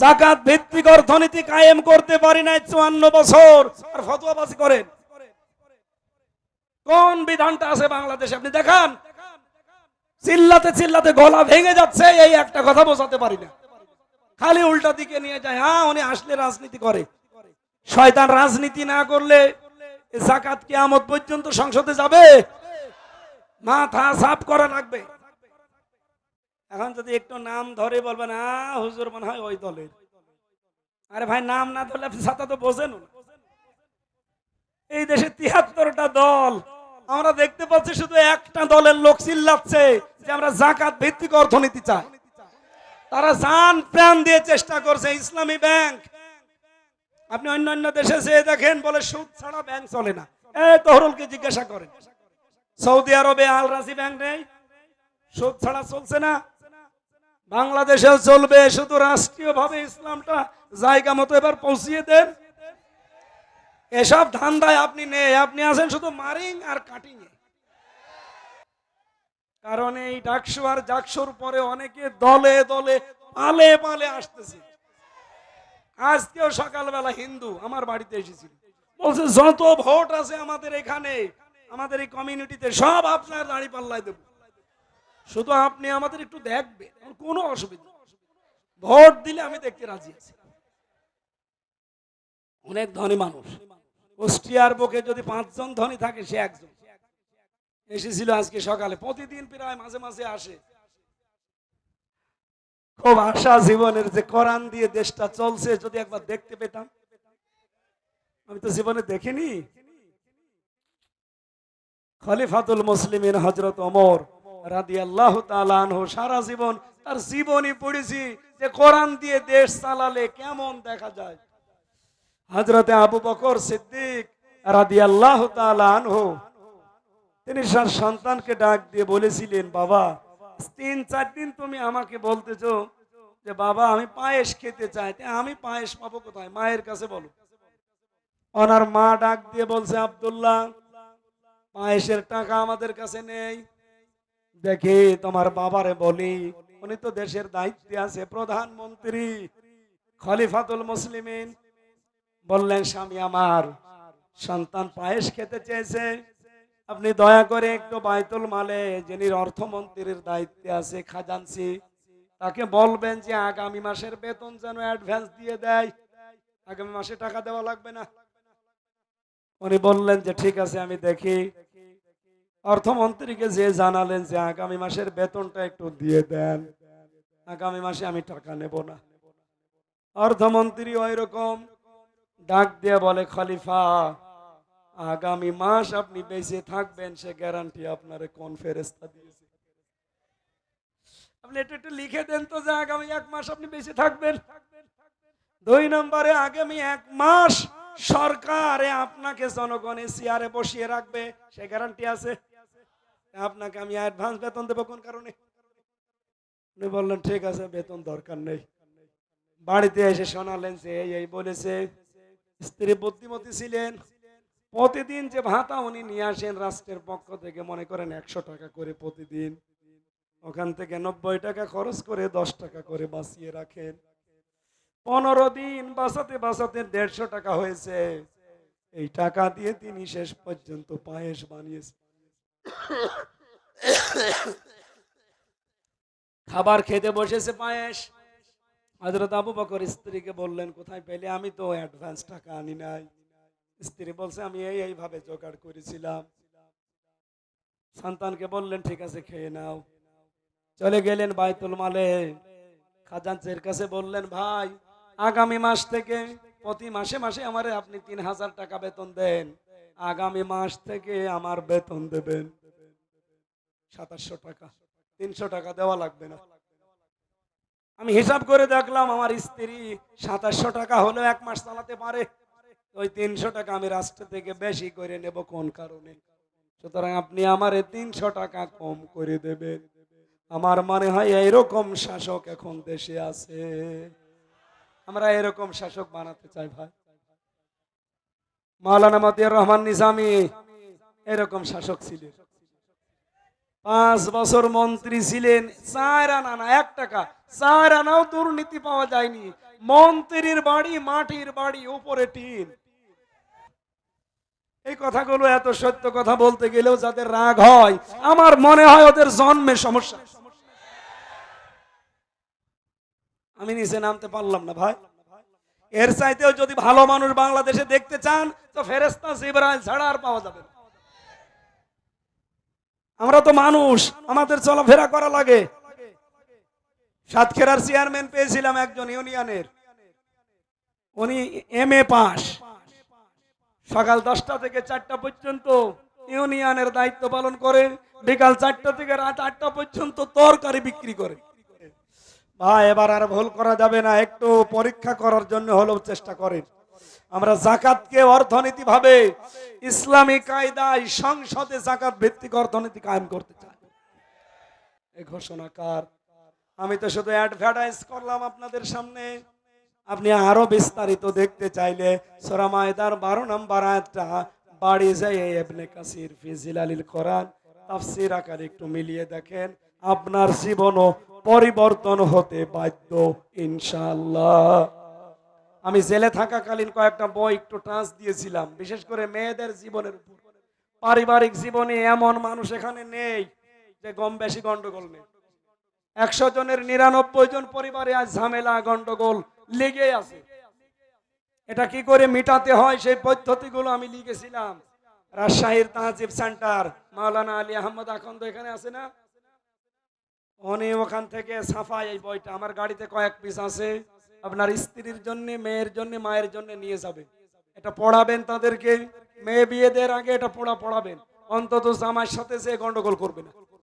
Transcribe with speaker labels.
Speaker 1: জাকাত ভিত্তিক অর্থনীতি কায়েম করতে পারি নাই চুয়ান্ন বছর। আর ফতোয়াবাজি করেন। কোন বিধানটা আছে বাংলাদেশে? আপনি দেখান। চিল্লাতে চিল্লাতে গলা ভেঙে যাচ্ছে, এই একটা কথা বোঝাতে পারি না। খালি উল্টা দিকে নিয়ে যায় হ্যাঁ উনি আসলে রাজনীতি করে। শয়তান রাজনীতি না করলে জাকাত কিয়ামত পর্যন্ত সংসদে যাবে? মাথা সাফ করা লাগবে। এখন যদি একটু নাম ধরে বলবেন হ্যাঁ হুজুর মনে হয় ওই দলের। আরে ভাই, নাম না ধরলে আপনি ছাতা তো বোঝেন এই দেশে তিয়াত্তরটা দল, আমরা দেখতে পাচ্ছি শুধু একটা দলের লোক চিল্লাচ্ছে যে আমরা জাকাত ভিত্তিক অর্থনীতি চাই। তারা জান প্রাণ দিয়ে চেষ্টা করছে, ইসলামী ব্যাংক। আপনি অন্য অন্য দেশে যেয়ে দেখেন, বলে সুদ ছাড়া ব্যাংক চলে না। এই তহরুলকে জিজ্ঞাসা করেন, সৌদি আরবে আল রাজি ব্যাংক নেই? সুদ ছাড়া চলছে না? বাংলাদেশেও চলবে, শুধু রাষ্ট্রীয় ভাবে ইসলামটা জায়গা মতো এবার পৌঁছিয়ে দেন। এসব ধান্দায় আপনি নেই, আপনি আছেন শুধু মারিং আর কাটিং কারণ এই ডাকসু আর জাকসুর পরে অনেকে দলে দলে, পালে পালে আসতেছে। আজকেও সকালবেলা হিন্দু আমার বাড়িতে এসেছিল। বলছে, যত ভোট আছে আমাদের এখানে, আমাদের এই কমিউনিটিতে সব আপনার দাঁড়ি পাল্লায় দেবো। শুধু আপনি আমাদের একটু দেখবেন কোনো অসুবিধা ভোট দিলে আমি দেখতে রাজি আছি। অনেক ধনী মানুষ। কুষ্টিয়ার বুকে যদি পাঁচজন ধনী থাকে, সে একজন। এসেছিল আজকে সকালে, প্রতিদিন প্রায় মাঝে মাঝে আসে। খুব আশা জীবনের যে কোরআন দিয়ে দেশটা চলছে, যদি একবার দেখতে পেতাম। আমি তো জীবনে দেখিনি। খলিফাতুল মুসলিমিন হজরত ওমর সারা জীবন তার পড়েছি যে কোরআন দিয়ে দেশ চালালে কেমন দেখা যায়। হজরতে আবু বকর সিদ্দিক আল্লাহ তিনি সন্তানকে ডাক দিয়ে বলেছিলেন, বাবা তিন চার দিন তুমি আমাকে বলতেছো যে, বাবা, আমি পায়েস খেতে চাই আমি পায়েস পাবো কোথায়? মায়ের কাছে বলো। ওনার মা ডাক দিয়ে বলছে, আব্দুল্লাহ, পায়েসের টাকা আমাদের কাছে নেই। দেখি তোমার বাবারে বলি, উনি তো দেশের দায়িত্বে আছে, প্রধানমন্ত্রী। খলিফাতুল মুসলিমিন বললেন, স্বামী আমার, সন্তান পায়েস খেতে চেয়েছে। আপনি দয়া করে একটু বাইতুল মালে, যিনি অর্থমন্ত্রীর দায়িত্বে আছে খাজানসি তাকে বলবেন যে আগামী মাসের বেতন যেন অ্যাডভান্স দিয়ে দেয়। আগামী মাসে টাকা দেওয়া লাগবে না। উনি বললেন যে, ঠিক আছে, আমি দেখি। অর্থমন্ত্রীকে যে জানালেন যে আগামী মাসের বেতনটা একটু দিয়ে দেন, আগামী মাসে আমি টাকা নেব না। অর্থমন্ত্রী ওই রকম ডাক দিয়ে বলে, খলিফা, আগামী মাস আপনি বেঁচে থাকবেন, সে গ্যারান্টি আপনার কোন ফেরেস্তা দিয়েছে? আপনি এটা একটু লিখে দেন তো যে আগামী এক মাস আপনি বেঁচে থাকবেন। দুই নম্বরে, আগামী এক মাস সরকারে আপনাকে জনগণে চেয়ারে বসিয়ে রাখবে, সে গ্যারান্টি আছে? আপনাকে আমি অ্যাডভান্স বেতন দেবো কোন কারণে? উনি বললেন, ঠিক আছে, বেতন দরকার নেই। বাড়িতে এসে শোনালেন যে এই এই বলেছে, স্ত্রী বুদ্ধিমতী ছিলেন। প্রতিদিন যে ভাতা উনি নিয়ে আসেন রাষ্ট্রের পক্ষ থেকে, মনে করেন একশো টাকা করে প্রতিদিন। ওখান থেকে নব্বই টাকা খরচ করে দশ টাকা করে বাঁচিয়ে রাখেন। পনেরো দিন বাঁচাতে বাঁচাতে দেড়শো টাকা হয়েছে। এই টাকা দিয়ে তিনি শেষ পর্যন্ত পায়েস বানিয়েছে খাবার খেতে বসেছে পায়েস হজরত আবু বকর স্ত্রীকে বললেন, কোথায় পেলে? আমি তো অ্যাডভান্স টাকা আনি নাই। স্ত্রী বলছে, আমি এই, এইভাবে জোগাড় করেছিলাম। সন্তানকে বললেন, ঠিক আছে, খেয়ে নাও। চলে গেলেন বাইতুল মালে। খাজানচের কাছে বললেন, ভাই, আগামী মাস থেকে, প্রতি মাসে মাসে আমার আপনি তিন হাজার টাকা বেতন দেন। আগামী মাস থেকে আমার বেতন দেবেন। সাতাশশো টাকা, তিনশো টাকা দেওয়া লাগবে না। আমি হিসাব করে দেখলাম আমার স্ত্রী সাতাশশো টাকা হলেও এক মাস চালাতে পারে। ওই তিনশো টাকা আমি রাষ্ট্র থেকে বেশি করে নেব কোন কারণে? সুতরাং আপনি আমার তিনশো টাকা কম করে দেবেন। আমার মনে হয় এইরকম শাসক এখন দেশে আছে। আমরা এরকম শাসক বানাতে চাই ভাই। মাওলানা মতিয়ার রহমান নিজামি এরকম শাসক ছিলেন। পাঁচ বছর মন্ত্রী ছিলেন চার আনা না এক টাকা। চার আনাও দুর্নীতি পাওয়া যায়নি। মন্ত্রীর বাড়ি, মাটির বাড়ি, উপরে টিন। এই কথাগুলো এত সত্য কথা বলতে গেলেও যাদের রাগ হয়, আমার মনে হয় ওদের জন্মে সমস্যা। আমি নিচে নামতে পারলাম না ভাই। এর চাইতেও যদি ভালো মানুষ বাংলাদেশে দেখতে চান, তো ফেরেস্তা জিবরাইল ছাড়া আর পাওয়া যাবে না। আমরা তো মানুষ, আমাদের চলাফেরা করা লাগে। সাতক্ষীরার চেয়ারম্যান পেয়েছিলাম একজন ইউনিয়নের। উনি এম এ পাস। সকাল দশটা থেকে চারটা পর্যন্ত ইউনিয়নের দায়িত্ব পালন করে, বিকাল চারটা থেকে রাত আটটা পর্যন্ত তরকারি বিক্রি করে। ভাই, এবার আর ভুল করা যাবে না, একটু পরীক্ষা করার জন্য হলেও চেষ্টা করেন। আমরা জাকাতকে অর্থনীতি ভাবে ইসলামী কায়দায় সংসদে জাকাত ভিত্তিক অর্থনীতি কায়েম করতে চাই। এই ঘোষণা কার? আমি তো শুধু অ্যাডভার্টাইজ করলাম আপনাদের সামনে। আপনি আরও বিস্তারিত দেখতে চাইলে সোরা মায়দার বারো নম্বর আয়াতটা বাড়ি যায় এবনে কাসির ফিজিল আলীল কোরআন তাফসির আকারে একটু মিলিয়ে দেখেন। আপনার জীবনও পরিবর্তন হতে বাধ্য, ইনশাআল্লাহ। আমি জেলে থাকাকালীন কয়েকটা বই একটু টাচ দিয়েছিলাম, বিশেষ করে মেয়েদের জীবনের উপর। পারিবারিক জীবনে এমন মানুষ এখানে নেই যে গম বেশি গন্ডগোল নেই। একশো জনের নিরানব্বই জন পরিবারে আজ ঝামেলা, গন্ডগোল লেগে আছে। এটা কি করে মিটাতে হয় সেই পদ্ধতিগুলো আমি লিখেছিলাম। রাজশাহীর তাহজিব সেন্টার, মাওলানা আলী আহমদ আখন্দ এখানে আছে না? উনি ওখান থেকে সাফাই এই বইটা, আমার গাড়িতে কয়েক পিস আছে। আপনার স্ত্রীর জন্য, মেয়ের জন্য, মায়ের জন্য নিয়ে যাবে। এটা পড়াবেন তাদেরকে। মেয়ে বিয়ে দেওয়ার আগে এটা পড়া পড়াবেন। অন্তত জামার সাথে সে গন্ডগোল করবে না।